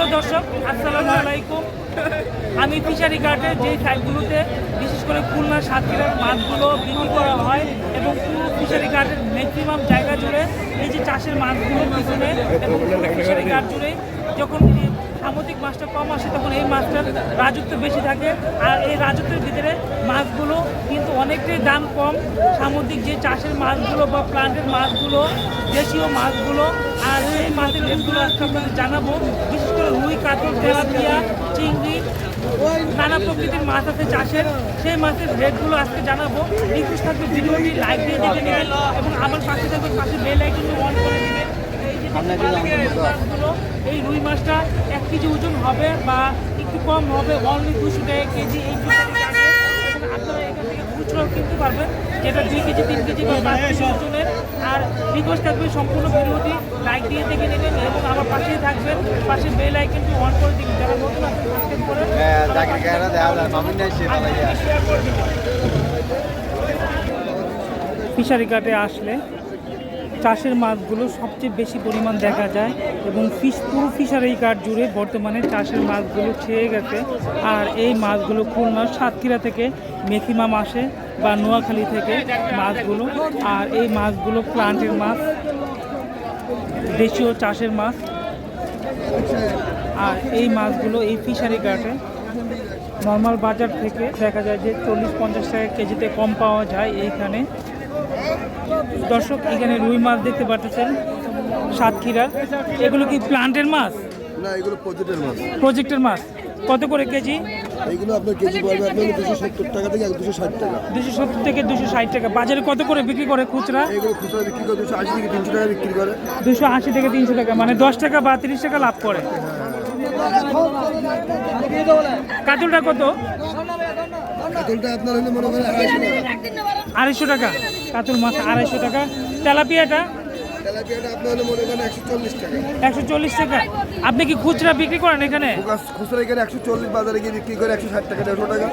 প্রিয় দর্শক, আসসালামু আলাইকুম। আমি ফিশারি ঘাটের যে সাইটগুলোতে বিশেষ করে খুলনা, সাতক্ষীরার মাছগুলো বিক্রি করা হয় এবং পুরো ফিশারি ঘাটের ম্যাক্সিমাম জায়গা জুড়ে এই যে চাষের মাছগুলো পিছনে এবং ফিশারি ঘাট জুড়ে যখন সামুদ্রিক মাছটা কম আসে, তখন এই মাছটার রাজত্ব বেশি থাকে। আর এই রাজত্বের ভিতরে মাছগুলো কিন্তু অনেকটাই দাম কম। সামুদ্রিক যে চাষের মাছগুলো বা প্লান্টের মাছগুলো দেশীয় মাছগুলো আর এই মাছের রেটগুলো আজকে আপনাদের জানাব। বিশেষ করে রুই কাতল তেলাপিয়া চিংড়ি নানা প্রকৃতির মাছ আছে চাষের। সেই মাছের রেটগুলো আজকে জানাব। রিকোয়েস্ট থাকবে ভিডিওটি লাইক দিয়ে দেখে নেবেন এবং আমার পাশে থাকবে পাশে বেল আইকনটি অন করে দেবেন এই রুই মাছটা এক কেজি ওজন হবে বা একটু কম হবে অনলি দুশো টাকা কেজি এই এবং আপনারা এখান থেকে খুচরাও কিনতে পারবেন যেটা দুই কেজি তিন কেজি বা পাঁচ কেজি ওজনের। আর রিকোয়েস্ট থাকবে সম্পূর্ণ ভিডিওটি লাইক দিয়ে দেখে নেবেন এবং আমার পাশেই থাকবেন পাশে বেল আইকনটি অন করে দিবেন। যারা নতুন আছেন সাবস্ক্রাইব করে হ্যাঁ ফিশারি ঘাটে আসলে। চাষের মাছগুলো সবচেয়ে বেশি পরিমাণ দেখা যায় এবং ফিশ পুরো ফিশারি ঘাট জুড়ে বর্তমানে চাষের মাছগুলো ছেয়ে গেছে। আর এই মাছগুলো খুলনা সাতক্ষীরা থেকে মেথিমাম আসে বা নোয়াখালী থেকে মাছগুলো। আর এই মাছগুলো প্লান্টের মাছ, দেশীয় চাষের মাছ। আর এই মাছগুলো এই ফিশারি ঘাটে নর্মাল বাজার থেকে দেখা যায় যে চল্লিশ পঞ্চাশ টাকা কেজিতে কম পাওয়া যায় এইখানে। দর্শক এখানে রুই মাছ দেখতে পাচ্ছেন সাতক্ষীরা। এগুলো কি প্লান্টের মাছ? না এগুলো পজিটের মাছ। প্রজেক্টের মাছ। কত করে কেজি? এইগুলো আপনার কেজি পড়বে আপনার দুশো সত্তর টাকা থেকে দুশো ষাট টাকা। দুশো সত্তর থেকে দুশো ষাট টাকা। বাজারে কত করে বিক্রি করে খুচরা? এইগুলো খুচরা বিক্রি করে দুশো আশি থেকে তিনশো টাকা বিক্রি করে। দুশো আশি থেকে তিনশো টাকা। মানে দশ টাকা বা তিরিশ টাকা লাভ করে। কাতলটা কত? কাতলটা আপনার হলে মনে করেন আড়াইশো টাকা। আড়াইশো টাকা। কাতল মাছ আড়াইশো টাকা। তেলাপিয়াটা? একশো চল্লিশ টাকা। আপনি কি খুচরা বিক্রি করেন এখানে? খুচরা- খুচরা এখানে একশো চল্লিশ বাজারে গিয়ে বিক্রি করে একশো ষাট টাকা দেড়শো টাকা।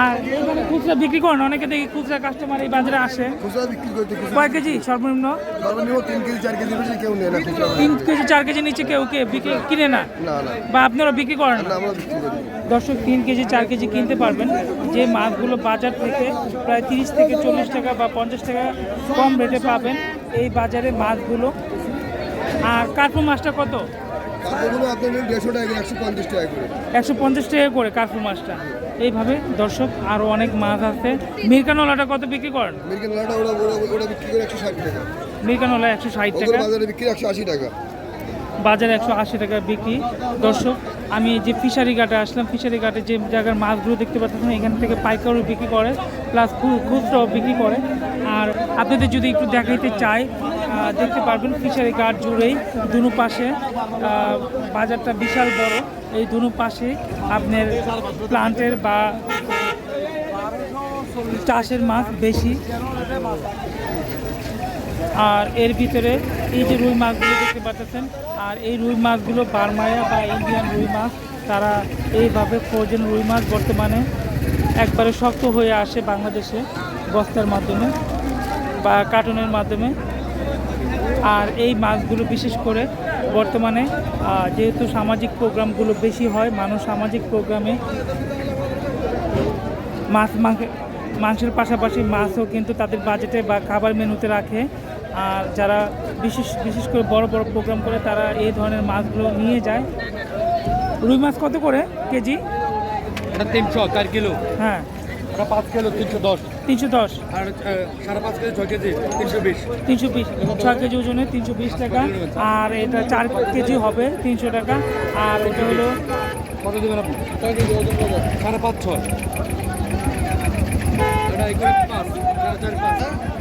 আর এখানে খুচরা বিক্রি করেন? অনেকে দেখি খুচরা কাস্টমার এই বাজারে আসে। খুচরা বিক্রি করতে কয় কেজি সর্বনিম্ন? সর্বনিম্ন তিন কেজি চার কেজি বেশি কেউ নেয় না তিন কেজি চার কেজি নিচে কেউ কে বিক্রি কিনে না? বা আপনারা বিক্রি করেন? দর্শক তিন কেজি চার কেজি কিনতে পারবেন। যে মাছগুলো বাজার থেকে প্রায় তিরিশ থেকে চল্লিশ টাকা বা পঞ্চাশ টাকা কম রেটে পাবেন এই বাজারে মাছগুলো। আর কার্পু মাছটা কত? একশো পঞ্চাশ টাকা করে। কার্পু মাছটা। এইভাবে দর্শক আরও অনেক মাছ আছে। মিরকানোলাটা কত বিক্রি করেন? আমেরিকান লাটা ওরা ওরা ওরা বিক্রি করে একশো ষাট টাকা। মিরকানোলা একশো ষাট টাকা। বাজারে বিক্রি একশো আশি টাকা। বাজারে একশো আশি টাকা বিক্রি। দর্শক, আমি যে ফিশারি ঘাটে আসলাম, ফিশারি ঘাটে যে জায়গার মাছগুলো দেখতে পাচ্ছেন, এখান থেকে পাইকারও বিক্রি করে প্লাস খুচরাও বিক্রি করে। আর আপনাদের যদি একটু দেখাইতে চাই দেখতে পারবেন ফিশারি ঘাট জুড়েই দুনো পাশে বাজারটা বিশাল বড়। এই দুনো পাশে আপনার প্লান্টের বা চাষের মাছ বেশি। আর এর ভিতরে এই যে রুই মাছগুলো দেখতে পাচ্ছেন, আর এই রুই মাছগুলো বারমায়া বা ইন্ডিয়ান রুই মাছ, তারা এইভাবে ফ্রোজেন রুই মাছ বর্তমানে একবারে শক্ত হয়ে আসে বাংলাদেশে বস্তার মাধ্যমে বা কার্টুনের মাধ্যমে। আর এই মাছগুলো বিশেষ করে বর্তমানে যেহেতু সামাজিক প্রোগ্রামগুলো বেশি হয়, মানুষ সামাজিক প্রোগ্রামে মাছ, মাংস, মাংসের পাশাপাশি মাছও কিন্তু তাদের বাজেটে বা খাবার মেনুতে রাখে। আর যারা বিশেষ বিশেষ করে বড় বড় প্রোগ্রাম করে তারা এই ধরনের মাছগুলো নিয়ে যায়। রুই মাছ কত করে কেজি? এটা তিনশো চার কিলো। হ্যাঁ। ওটা পাঁচ কিলো তিনশো দশ। তিনশো দশ। আর সাড়ে পাঁচ কেজি ছয় কেজি তিনশো বিশ। তিনশো বিশ ছয় কেজি ওজনে তিনশো বিশ টাকা। আর এটা চার কেজি হবে তিনশো টাকা। আর এটা হলো কত দেবেন আপনি? সাড়ে পাঁচ ছয়। এটা একুশ পাঁচ সাড়ে চার পাঁচ।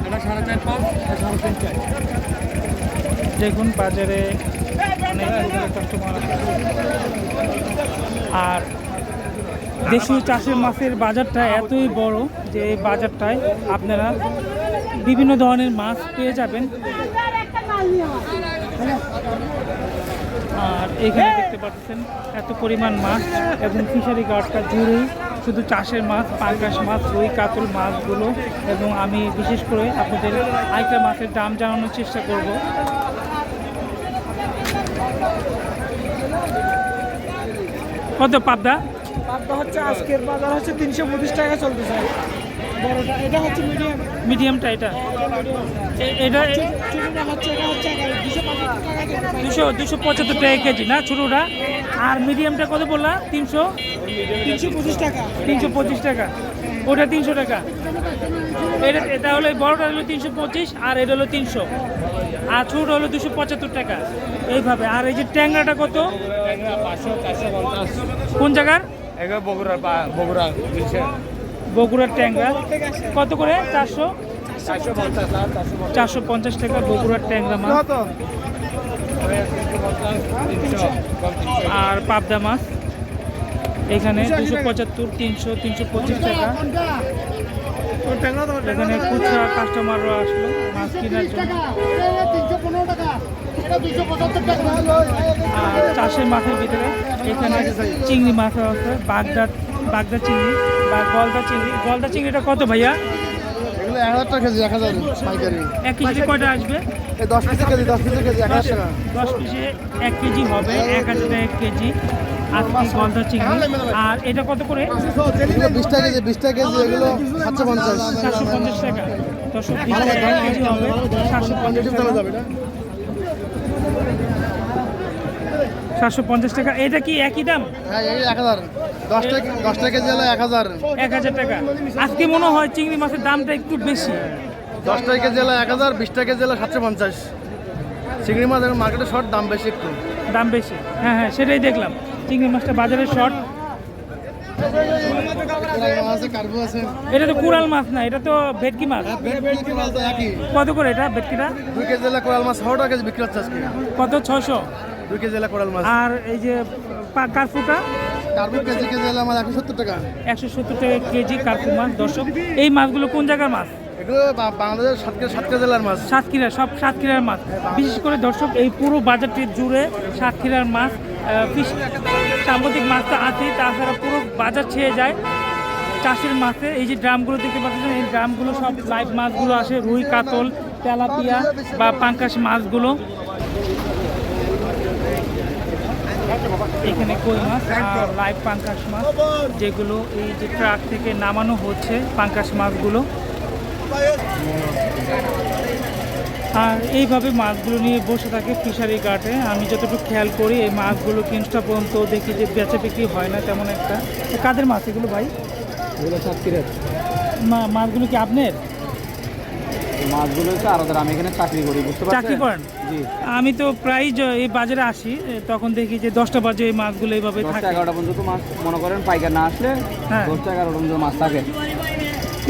এটা সাড়ে চার পাঁচ। এটা দেখুন বাজারে আর দেশীয় চাষের মাছের বাজারটা এতই বড় যে বাজারটায় আপনারা বিভিন্ন ধরনের মাছ পেয়ে যাবেন। আর এখানে দেখতে পাচ্ছেন এত পরিমাণ মাছ এবং ফিশারি গার্ডটা জুড়েই। শুধু চাষের মাছ পাঙ্কাশ মাছ, রুই, কাতল মাছগুলো এবং আমি বিশেষ করে আপনাদের আইকা মাছের দাম জানানোর চেষ্টা করব। কত পাবদা? পাবদা হচ্ছে আজকের বাজার হচ্ছে তিনশো পঁচিশ টাকা চলতেছে। বড়টা এটা হচ্ছে মিডিয়াম মিডিয়ামটা এটা? এটা ছোটটা হচ্ছে এটা হচ্ছে দুশো দুশো পঁচাত্তর টাকা কেজি না ছোটোটা? আর মিডিয়ামটা কত বললা? তিনশো? তিনশো পঁচিশ টাকা। তিনশো পঁচিশ টাকা। ওটা তিনশো টাকা। এটা এটা হলো বড়টা হলো তিনশো পঁচিশ আর এটা হলো তিনশো। আর ছোটো হলো দুশো পঁচাত্তর টাকা। এইভাবে। আর এই যে ট্যাংরাটা কত? কোন জায়গার? বগুড়া মিলছে বগুড়ার ট্যাংরা। কত করে? চারশো? চারশো পঞ্চাশ টাকা বগুড়ার ট্যাংরা মাছ। আর পাবদা মাছ। এখানে দুশো পঁচাত্তর, তিনশো তিনশো পঁচিশ টাকা। এখানে খুচরা কাস্টমাররা আসলো মাছ কেনার জন্য। আর চাষের মাছের ভিতরে এখানে চিংড়ি মাছ আছে বাগদা বাগদা চিংড়ি বা গলদা চিংড়ি। গলদা চিংড়িটা কত ভাইয়া? এগুলো এক হাজার টাকা কেজি এক হাজার পাইকারি। এক কেজিতে কয়টা আসবে? দশ কেজি দশ কেজি এক হাজার টাকা। দশ পিসে এক কেজি হবে এক হাজার টাকা এক কেজি। গলদা চিংড়ি? আর এটা কত করে? বিশ টাকা কেজি বিশ টাকা কেজি এগুলো সাতশো পঞ্চাশ। সাতশো পঞ্চাশ টাকা। দশশো বিশ এক কেজি হবে সাতশো পঞ্চাশ টাকা। যাবে এটা। সাতশো পঞ্চাশ টাকা। এটা কি একই দাম? হ্যাঁ এই এক হাজার। দশ টাকা দশ টাকা কেজি হলো এক হাজার। এক হাজার টাকা। আজকে মনে হয় চিংড়ি মাছের দামটা একটু বেশি। দশ টাকা কেজি হলো এক হাজার বিশ টাকা কেজি হলো সাতশো পঞ্চাশ। চিংড়ি মাছ এখন মার্কেটে শর্ট দাম বেশি একটু। দাম বেশি। হ্যাঁ হ্যাঁ সেটাই দেখলাম। চিংড়ি মাছটা বাজারে শর্ট। এটা তো কুড়াল মাছ না এটা তো ভেটকি মাছ। একই। কত করে এটা ভেটকিটা? দুই কেজি কোরাল মাছ ছশো টাকা কেজি বিক্রি হচ্ছে কত? ছশো দুই কেজি কোরাল মাছ। আর এই যে কার্পুটা? কেজি কেজি একশো সত্তর টাকা। একশো সত্তর টাকা কেজি কার্পু মাছ। দর্শক এই মাছগুলো কোন জায়গার মাছ? এগুলো বাংলাদেশের সাতক্ষীরা সাতক্ষীরা জেলার মাছ। সাতক্ষীরা সব সাতক্ষীরার মাছ। বিশেষ করে দর্শক এই পুরো জুড়ে সাতক্ষীরার মাছ তো আছেই তাছাড়া পুরো বাজার ছেয়ে যায় চাষের মাছে। এই যে ড্রামগুলো দেখতে পাচ্ছেন এই ড্রামগুলো সব লাইভ মাছগুলো আসে রুই কাতল তেলাপিয়া বা পাঙ্কাশ মাছগুলো। এখানে কই মাছ? আর লাইভ পাঙ্কাশ মাছ যেগুলো এই যে ট্রাক থেকে নামানো হচ্ছে পাঙ্কাশ মাছগুলো। আর এইভাবে মাছগুলো নিয়ে বসে থাকে ফিশারি ঘাটে আমি যতটুকু খেয়াল করি এই মাছগুলো কিনটা পর্যন্ত দেখি যে বেচা বিক্রি হয় না তেমন একটা। কাদের মাছ এগুলো ভাই? মাছগুলো কি আপনার? মাছগুলো হচ্ছে আলাদা আমি এখানে চাকরি করি বুঝতে চাকরি করেন? জি। আমি তো প্রায় এই বাজারে আসি তখন দেখি যে দশটা বাজে এই মাছগুলো এইভাবে থাকে। এগারোটা পর্যন্ত মাছ মনে করেন পাইকার না আসলে হ্যাঁ। দশটা এগারোটা পর্যন্ত মাছ থাকে।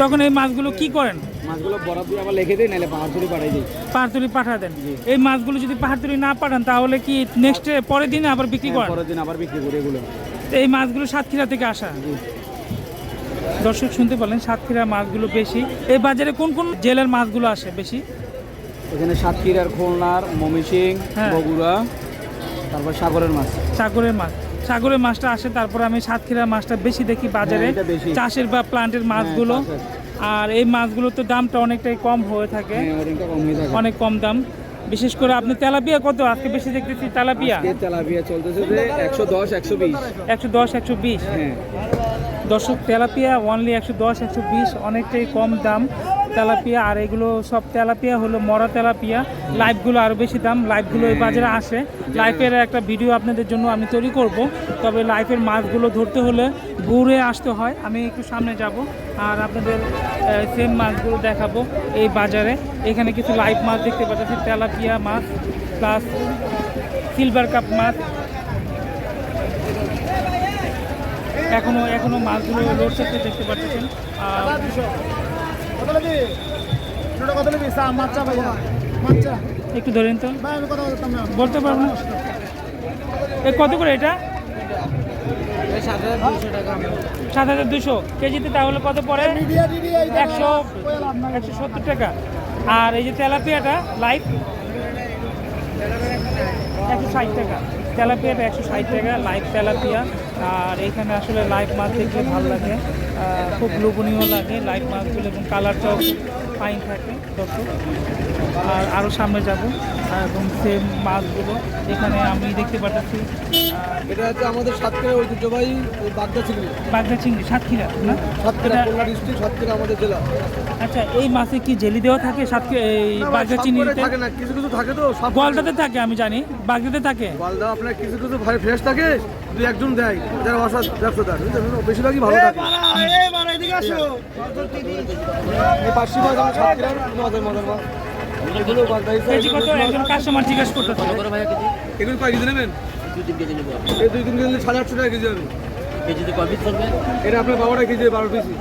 তখন এই মাছগুলো কি করেন? মাছগুলো বরফ দিয়ে আবার লিখে দিই নাহলে পাহাড় পাঠাই দিই। পাহাড়তলি পাঠা দেন। এই মাছগুলো যদি পাহাড়তলি না পাঠান তাহলে কি নেক্সট পরের দিনে আবার বিক্রি করেন? পরের দিন আবার বিক্রি করি এগুলো। এই মাছগুলো সাতক্ষীরা থেকে আসা। দর্শক শুনতে পারলেন সাতক্ষীরা মাছগুলো বেশি। এই বাজারে কোন কোন জেলার মাছগুলো আসে বেশি? এখানে সাতক্ষীরার খুলনার মমিসিং হ্যাঁ। বগুড়া তারপর সাগরের মাছ। সাগরের মাছ। সাগরের মাছটা আসে তারপর আমি সাতক্ষীরা মাছটা বেশি দেখি বাজারে। হ্যাঁ। চাষের বা প্লান্টের মাছগুলো। আর এই মাছগুলো তো দামটা অনেকটাই কম হয়ে থাকে। হ্যাঁ হয়ে অনেক কম দাম। বিশেষ করে আপনি তেলাপিয়া কত? আজকে বেশি দেখতেছি তেলাপিয়া। তেলাপিয়া চলতেছে একশো দশ একশো বিশ। একশো দশ একশো বিশ। হ্যাঁ। দর্শক, তেলাপিয়া অনলি একশো দশ, একশো বিশ, অনেকটাই কম দাম তেলাপিয়া। আর এগুলো সব তেলাপিয়া হলো মরা তেলাপিয়া। লাইভগুলো আরও বেশি দাম। লাইভগুলো এই বাজারে আসে। লাইফের একটা ভিডিও আপনাদের জন্য আমি তৈরি করব। তবে লাইফের মাছগুলো ধরতে হলে ঘুরে আসতে হয়। আমি একটু সামনে যাব আর আপনাদের সেম মাছগুলো দেখাবো এই বাজারে। এখানে কিছু লাইভ মাছ দেখতে পাচ্ছি। তেলাপিয়া মাছ প্লাস সিলভার কাপ মাছ এখনও এখনও মাছগুলো লোড করতে দেখতে পাচ্ছেন। একটু ধরেন তো। বলতে পারব না। কত করে এটা? সাত হাজার দুশো। কেজিতে তাহলে কত পড়ে? একশো একশো সত্তর টাকা। আর এই যে তেলাপিয়াটা লাইভ একশো ষাট টাকা। তেলাপিয়াটা একশো ষাট টাকা লাইভ তেলাপিয়া। আর এখানে আসলে লাইভ মাছ দেখলে ভালো লাগে। খুব লোভনীয় লাগে লাইভ মাছগুলো এবং কালারটাও ফাইন থাকে দর্শক। আর আরও সামনে যাব এবং সেম মাছগুলো এখানে আমি দেখতে পাচ্ছি এটা হচ্ছে আমাদের সাতক্ষীরা ঐতিহ্যবাহী বাগদা চিংড়ি। বাগদা চিংড়ি সাতক্ষীরা না? সাতক্ষীরা খুলনা ডিস্ট্রিক্ট সাতক্ষীরা আমাদের জেলা। আচ্ছা এই মাছে কি জেলি দেওয়া থাকে সাতক্ষীরা এই বাগদা চিংড়িতে? থাকে না কিছু কিছু থাকে তো গলদাতে থাকে আমি জানি। বাগদাতে থাকে? মালদা আপনার কিছু কিছু ফ্রেশ থাকে? দুই একজন দেয় যারা অসাধ ব্যবসাদার? বেশিরভাগই ভালো থাকে। মাছ আমার মজার মজার মাছ কাস্টমার জিজ্ঞেস করতেছে। এগুলো কয় কেজি নেবেন? এই দুই তিন কেজি সাড়ে আটশো টাকা কেজি হবে। এটা আপনার বারোটা কেজি বারো পিসি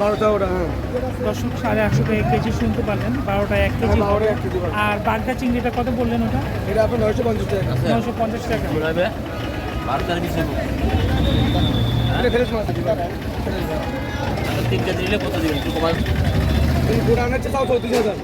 হ্যাঁ। দর্শক সাড়ে আটশো টাকা কেজি শুনতে পারলেন বারোটা এক কেজি। হ্যাঁ, এক কেজি আর বাগদা চিংড়িটা কত বললেন ওটা? এটা আপনার নয়শো পঞ্চাশ টাকা। নশো পঞ্চাশ টাকা। গোটা আনাচ্ছে তাও চৌত্রিশ হাজার।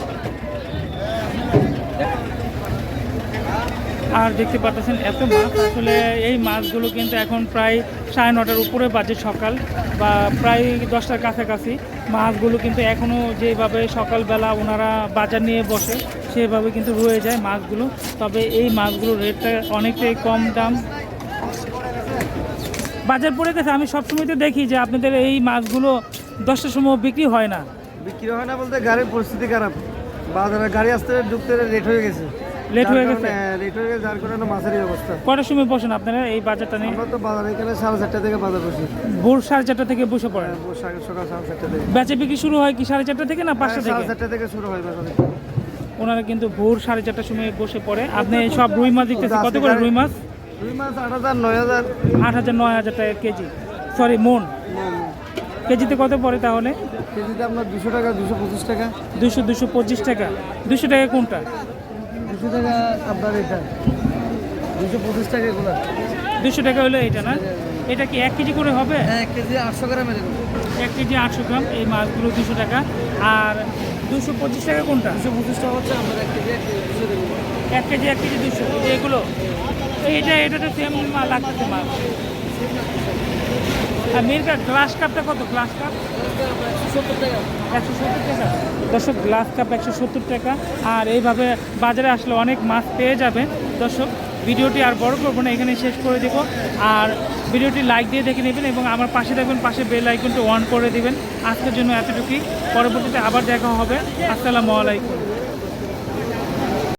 আর দেখতে পাচ্ছেন এত মাছ আসলে এই মাছগুলো কিন্তু এখন প্রায় সাড়ে নটার উপরে বাজে সকাল বা প্রায় দশটার কাছাকাছি। মাছগুলো কিন্তু এখনও যেভাবে সকালবেলা ওনারা বাজার নিয়ে বসে সেভাবে কিন্তু রয়ে যায় মাছগুলো। তবে এই মাছগুলোর রেটটা অনেকটাই কম দাম। বাজার পড়ে গেছে আমি সবসময় তো দেখি যে আপনাদের এই মাছগুলো দশটার সময় বিক্রি হয় না। বিক্রি হয় না বলতে গাড়ির পরিস্থিতি খারাপ। বাজারে গাড়ি আসতে ঢুকতে লেট হয়ে গেছে। লেট হয়ে গেছে? লেট হয়ে গেছে যার কারণে মাছের অবস্থা। কটার সময় বসেন আপনারা এই বাজারটা নিয়ে? আমরা তো বাজার এখানে সাড়ে চারটা থেকে বাজার বসি ভোর সাড়ে চারটা থেকে বসে পড়েন। সকাল সকাল সাড়ে চারটা থেকে। বেচে বিক্রি শুরু হয় কি সাড়ে চারটা থেকে না পাঁচটা সাড়ে থেকে? চারটা থেকে শুরু হয় বাজারে ওনারা কিন্তু ভোর সাড়ে চারটার সময় বসে পড়ে। আপনি সব রুই মাছ দেখতেছি কত করে রুই মাছ? দুই মাস আট হাজার নয় হাজার। আট হাজার নয় হাজার টাকা কেজি। সরি মন। কেজিতে কত পড়ে তাহলে? কেজিতে আপনার দুশো টাকা দুশো পঁচিশ টাকা। দুশো দুশো পঁচিশ টাকা। দুশো টাকা কোনটা? দুশো টাকা আপনার এটা। দুশো পঁচিশ টাকা এগুলো। দুশো টাকা হলো এটা না? এটা কি এক কেজি করে হবে? এক কেজি আটশো গ্রামের এক কেজি আটশো গ্রাম এই মাছগুলো দুশো টাকা। আর দুশো পঁচিশ টাকা কোনটা? দুশো পঁচিশ টাকা হচ্ছে আপনার এক কেজি এক কেজি দুশো এক কেজি এক কেজি দুশো। এগুলো? এইটা এটা তো সেম মাল আর মিরকা গ্লাস কাপটা কত? গ্লাস কাপ একশো সত্তর টাকা। দর্শক গ্লাস কাপ একশো সত্তর টাকা। আর এইভাবে বাজারে আসলে অনেক মাছ পেয়ে যাবে। দর্শক, ভিডিওটি আর বড় করব না এখানে শেষ করে দেবো। আর ভিডিওটি লাইক দিয়ে দেখে নেবেন এবং আমার পাশে দেখবেন পাশে বেল আইকনটি অন করে দিবেন। আজকের জন্য এতটুকুই। পরবর্তীতে আবার দেখা হবে। আসসালামু আলাইকুম।